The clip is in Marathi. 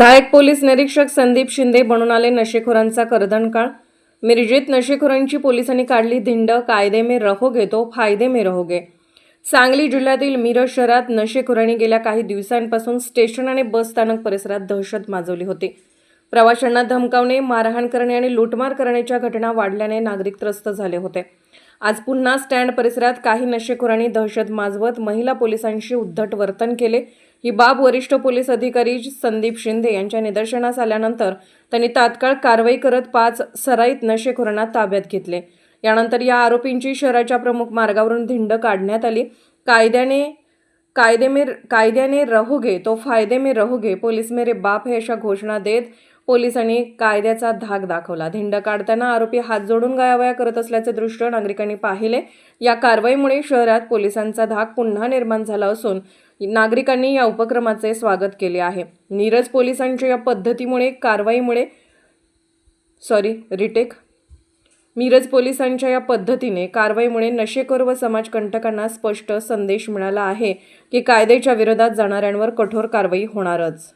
सहाय्यक पोलीस निरीक्षक संदीप शिंदे बनून आले नशेखोरांचा कर्दनकाळ मिरजेत नशेखोरांची पोलिसांनी काढली धिंड कायदे मे रहोगे तो फायदे मे रहोगे सांगली जिल्ह्यातील मिरज शहरात नशेखोरांनी गेल्या काही दिवसांपासून स्टेशन आणि बस स्थानक परिसरात दहशत माजवली होती. प्रवाशांना धमकावणे मारहाण करणे आणि लूटमार करण्याच्या घटना वाढल्याने नागरिक त्रस्त झाले होते. आज पुन्हा स्टँड परिसरात काही नशेखोरांनी दहशत माजवत महिला पोलिसांशी उद्धट वर्तन केले. ही बाब वरिष्ठ पोलीस अधिकारी संदीप शिंदे यांच्या निदर्शनास आल्यानंतर त्यांनी तात्काळ कारवाई करत पाच सराईत नशेखोरांना ताब्यात घेतले. यानंतर या आरोपींची शहराच्या प्रमुख मार्गावरून धिंड काढण्यात आली. कायद्याने कायदे में कायद्याने रहोगे तो फायदे में रहोगे. पोलीस मेरे बाप हे अशा घोषणा देत पोलिसांनी कायद्याचा धाक दाखवला. धिंड काढताना आरोपी हात जोडून गायावया करत असल्याचे दृश्य नागरिकांनी पाहिले. या कारवाईमुळे शहरात पोलिसांचा धाक पुन्हा निर्माण झाला असून नागरिकांनी या उपक्रमाचे स्वागत केले आहे. नीरज पोलिसांच्या या पद्धतीमुळे कारवाईमुळे सॉरी रिटेक मिरज पोलिसांच्या या पद्धतीने कारवाईमुळे नशेखोर व समाजकंटकांना स्पष्ट संदेश मिळाला आहे की कायद्याच्या विरोधात जाणाऱ्यांवर कठोर कारवाई होणारच.